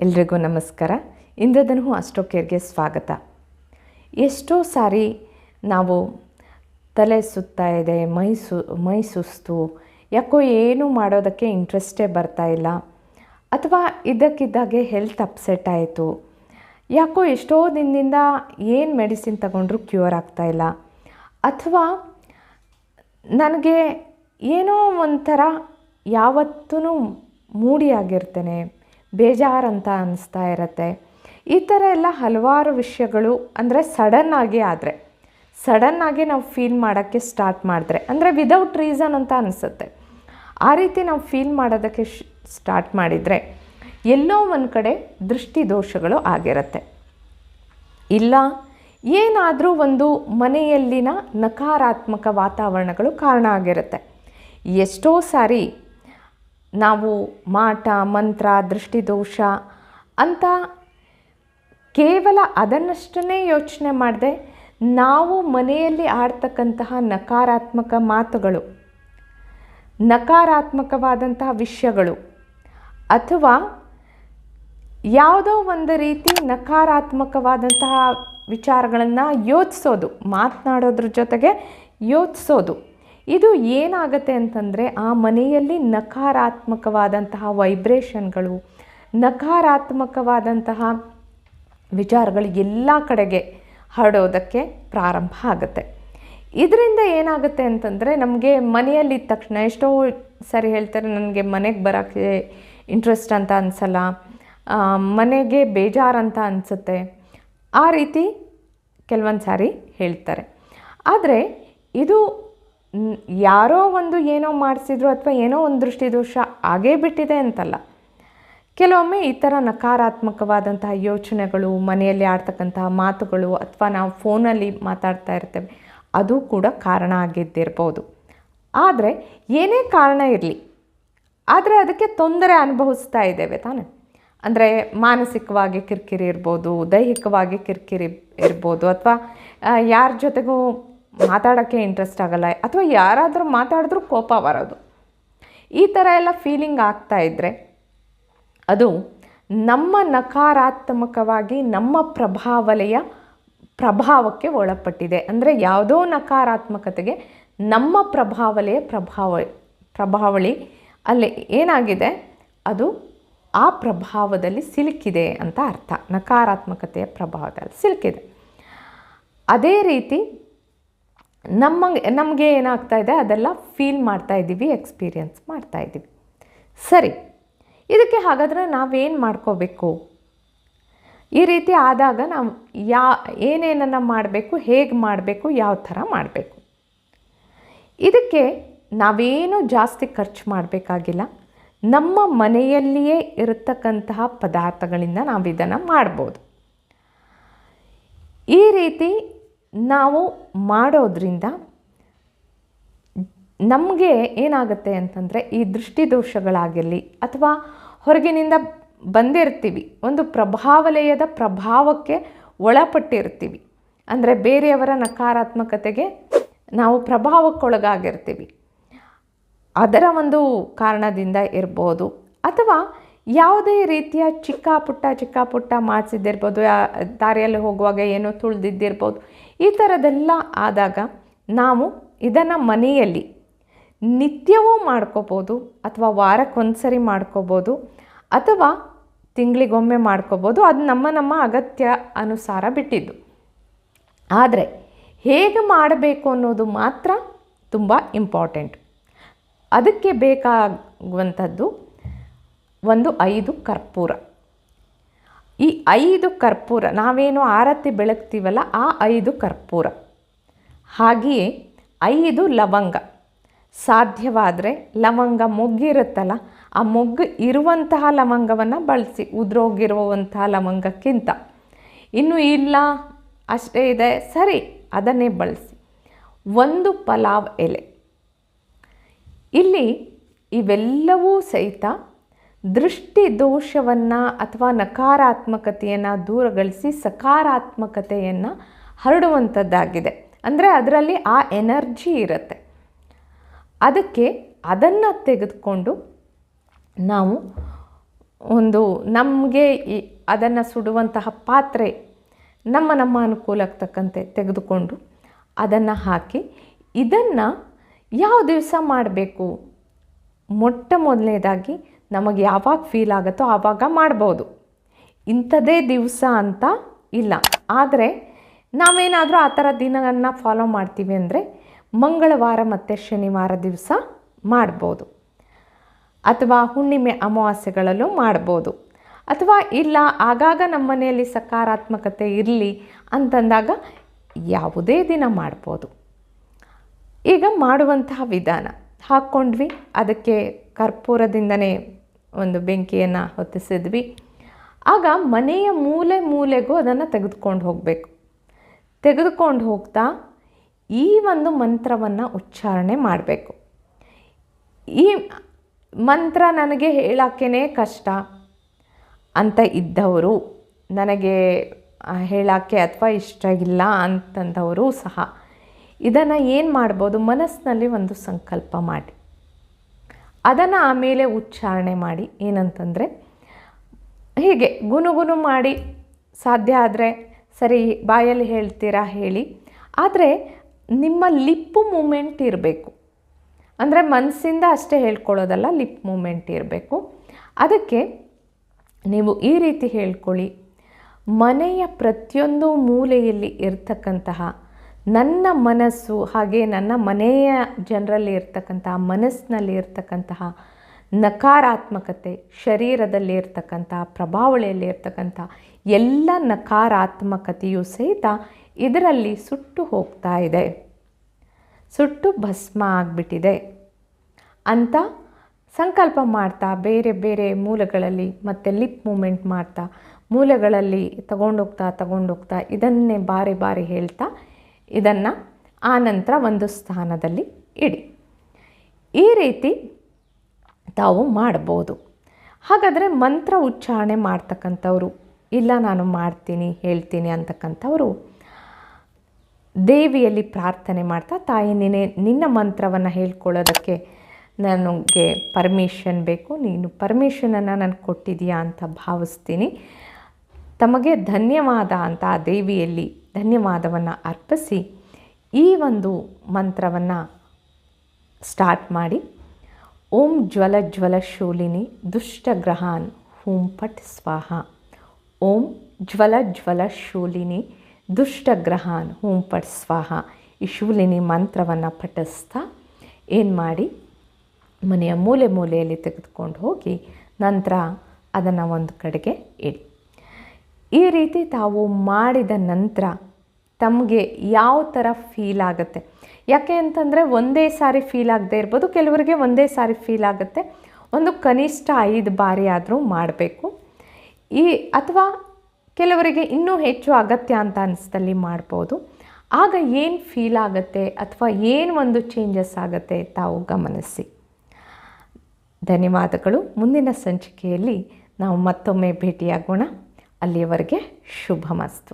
ಎಲ್ರಿಗೂ ನಮಸ್ಕಾರ. ಇಂದದ್ದನ್ನು ಅಷ್ಟೋ ಕೇರ್ಗೆ ಸ್ವಾಗತ. ಎಷ್ಟೋ ಸಾರಿ ನಾವು ತಲೆ ಸುತ್ತಾ ಇದೆ, ಮೈ ಸು, ಮೈ ಸುಸ್ತು, ಯಾಕೋ ಏನು ಮಾಡೋದಕ್ಕೆ ಇಂಟ್ರೆಸ್ಟೇ ಬರ್ತಾ ಇಲ್ಲ. ಅಥವಾ ಇದ್ದಕ್ಕಿದ್ದಾಗೆ ಹೆಲ್ತ್ ಅಪ್ಸೆಟ್ ಆಯಿತು. ಯಾಕೋ ಎಷ್ಟೋ ದಿನದಿಂದ ಏನು ಮೆಡಿಸಿನ್ ತಗೊಂಡ್ರೂ ಕ್ಯೂರ್ ಆಗ್ತಾ ಇಲ್ಲ. ಅಥವಾ ನನಗೆ ಏನೋ ಒಂಥರ ಯಾವತ್ತೂ ಮೂಡಿಯಾಗಿರ್ತೇನೆ ಬೇಜಾರಂತ ಅನ್ನಿಸ್ತಾ ಇರತ್ತೆ. ಈ ಥರ ಎಲ್ಲ ಹಲವಾರು ವಿಷಯಗಳು ಅಂದರೆ ಸಡನ್ನಾಗಿ ಆದರೆ ಸಡನ್ನಾಗಿ ನಾವು ಫೀಲ್ ಮಾಡೋಕ್ಕೆ ಸ್ಟಾರ್ಟ್ ಮಾಡಿದ್ರೆ, ಅಂದರೆ ವಿದೌಟ್ ರೀಸನ್ ಅಂತ ಅನಿಸುತ್ತೆ. ಆ ರೀತಿ ನಾವು ಫೀಲ್ ಮಾಡೋದಕ್ಕೆ ಸ್ಟಾರ್ಟ್ ಮಾಡಿದರೆ ಎಲ್ಲೋ ಒಂದು ಕಡೆ ದೃಷ್ಟಿ ದೋಷಗಳು ಆಗಿರುತ್ತೆ. ಇಲ್ಲ, ಏನಾದರೂ ಒಂದು ಮನೆಯಲ್ಲಿನ ನಕಾರಾತ್ಮಕ ವಾತಾವರಣಗಳು ಕಾರಣ ಆಗಿರುತ್ತೆ. ಎಷ್ಟೋ ಸಾರಿ ನಾವು ಮಾಟ, ಮಂತ್ರ, ದೃಷ್ಟಿದೋಷ ಅಂತ ಕೇವಲ ಅದನ್ನಷ್ಟನ್ನೇ ಯೋಚನೆ ಮಾಡದೆ ನಾವು ಮನೆಯಲ್ಲಿ ಆಡ್ತಕ್ಕಂತಹ ನಕಾರಾತ್ಮಕ ಮಾತುಗಳು, ನಕಾರಾತ್ಮಕವಾದಂತಹ ವಿಷಯಗಳು ಅಥವಾ ಯಾವುದೋ ಒಂದು ರೀತಿ ನಕಾರಾತ್ಮಕವಾದಂತಹ ವಿಚಾರಗಳನ್ನು ಯೋಚಿಸೋದು, ಮಾತನಾಡೋದ್ರ ಜೊತೆಗೆ ಯೋಚಿಸೋದು. ಇದು ಏನಾಗುತ್ತೆ ಅಂತಂದರೆ ಆ ಮನೆಯಲ್ಲಿ ನಕಾರಾತ್ಮಕವಾದಂತಹ ವೈಬ್ರೇಷನ್ಗಳು, ನಕಾರಾತ್ಮಕವಾದಂತಹ ವಿಚಾರಗಳು ಎಲ್ಲ ಕಡೆಗೆ ಹರಡೋದಕ್ಕೆ ಪ್ರಾರಂಭ ಆಗುತ್ತೆ. ಇದರಿಂದ ಏನಾಗುತ್ತೆ ಅಂತಂದರೆ ನಮಗೆ ಮನೆಯಲ್ಲಿದ್ದ ತಕ್ಷಣ ಎಷ್ಟೋ ಸರಿ ಹೇಳ್ತಾರೆ, ನನಗೆ ಮನೆಗೆ ಬರೋಕ್ಕೆ ಇಂಟ್ರೆಸ್ಟ್ ಅಂತ ಅನಿಸಲ್ಲ ಮನೆಗೆ ಬೇಜಾರಂತ ಅನಿಸುತ್ತೆ. ಆ ರೀತಿ ಕೆಲವೊಂದು ಸಾರಿ ಹೇಳ್ತಾರೆ. ಆದರೆ ಇದು ಯಾರೋ ಒಂದು ಏನೋ ಮಾಡಿಸಿದ್ರು ಅಥವಾ ಏನೋ ಒಂದು ದೃಷ್ಟಿದೋಷ ಆಗೇ ಬಿಟ್ಟಿದೆ ಅಂತಲ್ಲ. ಕೆಲವೊಮ್ಮೆ ಈ ಥರ ನಕಾರಾತ್ಮಕವಾದಂತಹ ಯೋಚನೆಗಳು, ಮನೆಯಲ್ಲಿ ಆಡ್ತಕ್ಕಂತಹ ಮಾತುಗಳು ಅಥವಾ ನಾವು ಫೋನಲ್ಲಿ ಮಾತಾಡ್ತಾ ಇರ್ತೇವೆ, ಅದು ಕೂಡ ಕಾರಣ ಆಗಿದ್ದಿರ್ಬೋದು. ಆದರೆ ಏನೇ ಕಾರಣ ಇರಲಿ, ಆದರೆ ಅದಕ್ಕೆ ತೊಂದರೆ ಅನುಭವಿಸ್ತಾ ಇದ್ದೇವೆ ತಾನೆ. ಅಂದರೆ ಮಾನಸಿಕವಾಗಿ ಕಿರಿಕಿರಿ ಇರ್ಬೋದು, ದೈಹಿಕವಾಗಿ ಕಿರಿಕಿರಿ ಇರ್ಬೋದು ಅಥವಾ ಯಾರ ಜೊತೆಗೂ ಮಾತಾಡೋಕ್ಕೆ ಇಂಟ್ರೆಸ್ಟ್ ಆಗಲ್ಲ. ಅಥವಾ ಯಾರಾದರೂ ಮಾತಾಡಿದ್ರೂ ಕೋಪ ಬರೋದು. ಈ ಥರ ಎಲ್ಲ ಫೀಲಿಂಗ್ ಆಗ್ತಾ ಇದ್ದರೆ ಅದು ನಮ್ಮ ನಕಾರಾತ್ಮಕವಾಗಿ ನಮ್ಮ ಪ್ರಭಾವಲೆಯ ಪ್ರಭಾವಕ್ಕೆ ಒಳಪಟ್ಟಿದೆ. ಅಂದರೆ ಯಾವುದೋ ನಕಾರಾತ್ಮಕತೆಗೆ ನಮ್ಮ ಪ್ರಭಾವಲೆಯ ಪ್ರಭಾವ, ಪ್ರಭಾವಳಿ ಅಲ್ಲಿ ಏನಾಗಿದೆ? ಅದು ಆ ಪ್ರಭಾವದಲ್ಲಿ ಸಿಲುಕಿದೆ ಅಂತ ಅರ್ಥ. ನಕಾರಾತ್ಮಕತೆಯ ಪ್ರಭಾವದಲ್ಲಿ ಸಿಲುಕಿದೆ. ಅದೇ ರೀತಿ ನಮ್ಮ ನಮಗೆ ಏನಾಗ್ತಾ ಇದೆ, ಅದೆಲ್ಲ ಫೀಲ್ ಮಾಡ್ತಾ ಇದ್ದೀವಿ ಎಕ್ಸ್ಪೀರಿಯನ್ಸ್ ಮಾಡ್ತಾ ಇದ್ದೀವಿ. ಸರಿ, ಇದಕ್ಕೆ ಹಾಗಾದರೆ ನಾವೇನು ಮಾಡ್ಕೋಬೇಕು? ಈ ರೀತಿ ಆದಾಗ ನಾವು ಯಾ, ಏನೇನನ್ನು ಮಾಡಬೇಕು, ಹೇಗೆ ಮಾಡಬೇಕು, ಯಾವ ಥರ ಮಾಡಬೇಕು? ಇದಕ್ಕೆ ನಾವೇನು ಜಾಸ್ತಿ ಖರ್ಚು ಮಾಡಬೇಕಾಗಿಲ್ಲ. ನಮ್ಮ ಮನೆಯಲ್ಲಿಯೇ ಇರತಕ್ಕಂತಹ ಪದಾರ್ಥಗಳಿಂದ ನಾವು ಇದನ್ನು ಮಾಡ್ಬೋದು. ಈ ರೀತಿ ನಾವು ಮಾಡೋದ್ರಿಂದ ನಮಗೆ ಏನಾಗುತ್ತೆ ಅಂತಂದರೆ ಈ ದೃಷ್ಟಿದೋಷಗಳಾಗಿರಲಿ ಅಥವಾ ಹೊರಗಿನಿಂದ ಬಂದಿರ್ತೀವಿ, ಒಂದು ಪ್ರಭಾವಲಯದ ಪ್ರಭಾವಕ್ಕೆ ಒಳಪಟ್ಟಿರ್ತೀವಿ. ಅಂದರೆ ಬೇರೆಯವರ ನಕಾರಾತ್ಮಕತೆಗೆ ನಾವು ಪ್ರಭಾವಕ್ಕೊಳಗಾಗಿರ್ತೀವಿ. ಅದರ ಒಂದು ಕಾರಣದಿಂದ ಇರ್ಬೋದು. ಅಥವಾ ಯಾವುದೇ ರೀತಿಯ ಚಿಕ್ಕ ಪುಟ್ಟ ಚಿಕ್ಕ ಪುಟ್ಟ ಮಾಡಿಸಿದ್ದಿರ್ಬೋದು ದಾರಿಯಲ್ಲಿ ಹೋಗುವಾಗ ಏನೋ ತುಳಿದಿದ್ದಿರ್ಬೋದು ಈ ಥರದ್ದೆಲ್ಲ ಆದಾಗ ನಾವು ಇದನ್ನು ಮನೆಯಲ್ಲಿ ನಿತ್ಯವೂ ಮಾಡ್ಕೋಬೋದು ಅಥವಾ ವಾರಕ್ಕೊಂದು ಸರಿ ಮಾಡ್ಕೋಬೋದು ಅಥವಾ ತಿಂಗಳಿಗೊಮ್ಮೆ ಮಾಡ್ಕೋಬೋದು. ಅದು ನಮ್ಮ ನಮ್ಮ ಅಗತ್ಯ ಅನುಸಾರ ಬಿಟ್ಟಿದ್ದು. ಆದರೆ ಹೇಗೆ ಮಾಡಬೇಕು ಅನ್ನೋದು ಮಾತ್ರ ತುಂಬ ಇಂಪಾರ್ಟೆಂಟ್. ಅದಕ್ಕೆ ಬೇಕಾಗುವಂಥದ್ದು ಒಂದು ಐದು ಕರ್ಪೂರ. ಈ ಐದು ಕರ್ಪೂರ, ನಾವೇನು ಆರತಿ ಬೆಳಗ್ತೀವಲ್ಲ ಆ ಐದು ಕರ್ಪೂರ. ಹಾಗೆಯೇ ಐದು ಲವಂಗ. ಸಾಧ್ಯವಾದರೆ ಲವಂಗ ಮೊಗ್ಗಿರುತ್ತಲ್ಲ, ಆ ಮೊಗ್ಗು ಇರುವಂತಹ ಲವಂಗವನ್ನು ಬಳಸಿ, ಉದುರೋಗಿರುವಂತಹ ಲವಂಗಕ್ಕಿಂತ. ಇನ್ನು ಇಲ್ಲ, ಅಷ್ಟೇ ಇದೆ, ಸರಿ, ಅದನ್ನೇ ಬಳಸಿ. ಒಂದು ಪಲಾವ್ ಎಲೆ. ಇಲ್ಲಿ ಇವೆಲ್ಲವೂ ಸಹಿತ ದೃಷ್ಟಿ ದೋಷವನ್ನು ಅಥವಾ ನಕಾರಾತ್ಮಕತೆಯನ್ನು ದೂರಗೊಳಿಸಿ ಸಕಾರಾತ್ಮಕತೆಯನ್ನು ಹರಡುವಂಥದ್ದಾಗಿದೆ. ಅಂದರೆ ಅದರಲ್ಲಿ ಆ ಎನರ್ಜಿ ಇರುತ್ತೆ. ಅದಕ್ಕೆ ಅದನ್ನು ತೆಗೆದುಕೊಂಡು ನಾವು ಒಂದು ನಮಗೆ ಅದನ್ನು ಸುಡುವಂತಹ ಪಾತ್ರೆ ನಮ್ಮ ನಮ್ಮ ಅನುಕೂಲಕ್ಕೆ ತಕ್ಕಂತೆ ತೆಗೆದುಕೊಂಡು ಅದನ್ನು ಹಾಕಿ ಇದನ್ನು ಯಾವ ದಿವಸ ಮಾಡಬೇಕು? ಮೊಟ್ಟ ಮೊದಲನೇದಾಗಿ ನಮಗೆ ಯಾವಾಗ ಫೀಲ್ ಆಗುತ್ತೋ ಆವಾಗ ಮಾಡ್ಬೋದು. ಇಂಥದ್ದೇ ದಿವಸ ಅಂತ ಇಲ್ಲ. ಆದರೆ ನಾವೇನಾದರೂ ಆ ಥರ ದಿನವನ್ನು ಫಾಲೋ ಮಾಡ್ತೀವಿ ಅಂದರೆ ಮಂಗಳವಾರ ಮತ್ತು ಶನಿವಾರ ದಿವಸ ಮಾಡ್ಬೋದು. ಅಥವಾ ಹುಣ್ಣಿಮೆ ಅಮಾವಾಸ್ಯೆಗಳಲ್ಲೂ ಮಾಡ್ಬೋದು. ಅಥವಾ ಇಲ್ಲ, ಆಗಾಗ ನಮ್ಮ ಮನೆಯಲ್ಲಿ ಸಕಾರಾತ್ಮಕತೆ ಇರಲಿ ಅಂತಂದಾಗ ಯಾವುದೇ ದಿನ ಮಾಡ್ಬೋದು. ಈಗ ಮಾಡುವಂತಹ ವಿಧಾನ ಹಾಕ್ಕೊಂಡ್ವಿ. ಅದಕ್ಕೆ ಕರ್ಪೂರದಿಂದನೇ ಒಂದು ಬೆಂಕಿಯನ್ನು ಹೊತ್ತಿಸಿದ್ವಿ. ಆಗ ಮನೆಯ ಮೂಲೆ ಮೂಲೆಗೂ ಅದನ್ನು ತೆಗೆದುಕೊಂಡು ಹೋಗಬೇಕು. ತೆಗೆದುಕೊಂಡು ಹೋಗ್ತಾ ಈ ಒಂದು ಮಂತ್ರವನ್ನು ಉಚ್ಚಾರಣೆ ಮಾಡಬೇಕು. ಈ ಮಂತ್ರ ನನಗೆ ಹೇಳೋಕ್ಕೇ ಕಷ್ಟ ಅಂತ ಇದ್ದವರು, ನನಗೆ ಹೇಳೋಕ್ಕೆ ಅಥವಾ ಇಷ್ಟ ಇಲ್ಲ ಅಂತಂದವರು ಸಹ ಇದನ್ನು ಏನು ಮಾಡ್ಬೋದು? ಮನಸ್ಸಿನಲ್ಲಿ ಒಂದು ಸಂಕಲ್ಪ ಮಾಡಿ. ಅದನ್ನು ಆಮೇಲೆ ಉಚ್ಚಾರಣೆ ಮಾಡಿ ಏನಂತಂದರೆ, ಹೀಗೆ ಗುನುಗುನು ಮಾಡಿ, ಸಾಧ್ಯ ಆದರೆ ಸರಿ ಬಾಯಲ್ಲಿ ಹೇಳ್ತೀರಾ ಹೇಳಿ. ಆದರೆ ನಿಮ್ಮ ಲಿಪ್ ಮೂಮೆಂಟ್ ಇರಬೇಕು. ಅಂದರೆ ಮನಸ್ಸಿಂದ ಅಷ್ಟೇ ಹೇಳ್ಕೊಳ್ಳೋದಲ್ಲ, ಲಿಪ್ ಮೂಮೆಂಟ್ ಇರಬೇಕು. ಅದಕ್ಕೆ ನೀವು ಈ ರೀತಿ ಹೇಳ್ಕೊಳ್ಳಿ. ಮನೆಯ ಪ್ರತಿಯೊಂದು ಮೂಲೆಯಲ್ಲಿ ಇರ್ತಕ್ಕಂತಹ ನನ್ನ ಮನಸ್ಸು ಹಾಗೆ ನನ್ನ ಮನೆಯ ಜನರಲ್ಲಿ ಇರ್ತಕ್ಕಂತಹ ಮನಸ್ಸಿನಲ್ಲಿ ಇರ್ತಕ್ಕಂತಹ ನಕಾರಾತ್ಮಕತೆ, ಶರೀರದಲ್ಲಿ ಇರ್ತಕ್ಕಂಥ, ಪ್ರಭಾವಳಿಯಲ್ಲಿ ಇರ್ತಕ್ಕಂಥ ಎಲ್ಲ ನಕಾರಾತ್ಮಕತೆಯು ಸಹಿತ ಇದರಲ್ಲಿ ಸುಟ್ಟು ಹೋಗ್ತಾ ಇದೆ. ಸುಟ್ಟು ಭಸ್ಮ ಆಗಿಬಿಟ್ಟಿದೆ. ಅಂತ ಸಂಕಲ್ಪ ಮಾಡ್ತಾ ಬೇರೆ ಬೇರೆ ಮೂಲಗಳಲ್ಲಿ ಮತ್ತು ಲಿಪ್ ಮೂಮೆಂಟ್ ಮಾಡ್ತಾ, ಮೂಲಗಳಲ್ಲಿ ತಗೊಂಡೋಗ್ತಾ ತಗೊಂಡೋಗ್ತಾ ಇದನ್ನೇ ಬಾರಿ ಬಾರಿ ಹೇಳ್ತಾ ಇದನ್ನು ಆನಂತರ ಒಂದು ಸ್ಥಾನದಲ್ಲಿ ಇಡಿ. ಈ ರೀತಿ ತಾವು ಮಾಡ್ಬೋದು. ಹಾಗಾದರೆ ಮಂತ್ರ ಉಚ್ಚಾರಣೆ ಮಾಡ್ತಕ್ಕಂಥವ್ರು, ಇಲ್ಲ ನಾನು ಮಾಡ್ತೀನಿ, ಹೇಳ್ತೀನಿ ಅಂತಕ್ಕಂಥವರು ದೇವಿಯಲ್ಲಿ ಪ್ರಾರ್ಥನೆ ಮಾಡ್ತಾ, ತಾಯಿ ನಿನ್ನೆ ನಿನ್ನ ಮಂತ್ರವನ್ನು ಹೇಳ್ಕೊಳ್ಳೋದಕ್ಕೆ ನನಗೆ ಪರ್ಮಿಷನ್ ಬೇಕು, ನೀನು ಪರ್ಮಿಷನನ್ನು ನಾನು ಕೊಟ್ಟಿದೆಯಾ ಅಂತ ಭಾವಿಸ್ತೀನಿ. ತಮಗೆ ಧನ್ಯವಾದ ಅಂತ ಆ ದೇವಿಯಲ್ಲಿ ಧನ್ಯವಾದವನ್ನು ಅರ್ಪಿಸಿ ಈ ಒಂದು ಮಂತ್ರವನ್ನು ಸ್ಟಾರ್ಟ್ ಮಾಡಿ. ಓಂ ಜ್ವಲ ಜ್ವಲ ಶೂಲಿನಿ ದುಷ್ಟಗ್ರಹಾನ್ ಹೂಂ ಪಟ್ ಸ್ವಾಹ. ಓಂ ಜ್ವಲ ಜ್ವಲ ಶೂಲಿನಿ ದುಷ್ಟಗ್ರಹಾನ್ ಹೂಂ ಪಟ್ ಸ್ವಾಹ. ಈ ಶೂಲಿನಿ ಮಂತ್ರವನ್ನು ಪಠಿಸ್ತಾ ಏನು ಮಾಡಿ ಮನೆಯ ಮೂಲೆ ಮೂಲೆಯಲ್ಲಿ ತೆಗೆದುಕೊಂಡು ಹೋಗಿ ನಂತರ ಅದನ್ನು ಒಂದು ಕಡೆಗೆ ಇಡಿ. ಈ ರೀತಿ ತಾವು ಮಾಡಿದ ನಂತರ ತಮಗೆ ಯಾವ ಥರ ಫೀಲ್ ಆಗುತ್ತೆ? ಯಾಕೆ ಅಂತಂದರೆ ಒಂದೇ ಸಾರಿ ಫೀಲ್ ಆಗದೆ ಇರ್ಬೋದು, ಕೆಲವರಿಗೆ ಒಂದೇ ಸಾರಿ ಫೀಲ್ ಆಗುತ್ತೆ. ಒಂದು ಕನಿಷ್ಠ ಐದು ಬಾರಿ ಆದರೂ ಮಾಡಬೇಕು. ಈ ಅಥವಾ ಕೆಲವರಿಗೆ ಇನ್ನೂ ಹೆಚ್ಚು ಅಗತ್ಯ ಅಂತ ಅನಿಸ್ದಲ್ಲಿ ಮಾಡ್ಬೋದು. ಆಗ ಏನು ಫೀಲ್ ಆಗುತ್ತೆ ಅಥವಾ ಏನು ಒಂದು ಚೇಂಜಸ್ ಆಗುತ್ತೆ ತಾವು ಗಮನಿಸಿ. ಧನ್ಯವಾದಗಳು. ಮುಂದಿನ ಸಂಚಿಕೆಯಲ್ಲಿ ನಾವು ಮತ್ತೊಮ್ಮೆ ಭೇಟಿಯಾಗೋಣ. ಅಲ್ಲಿಯವರೆಗೆ ಶುಭ ಮಸ್ತು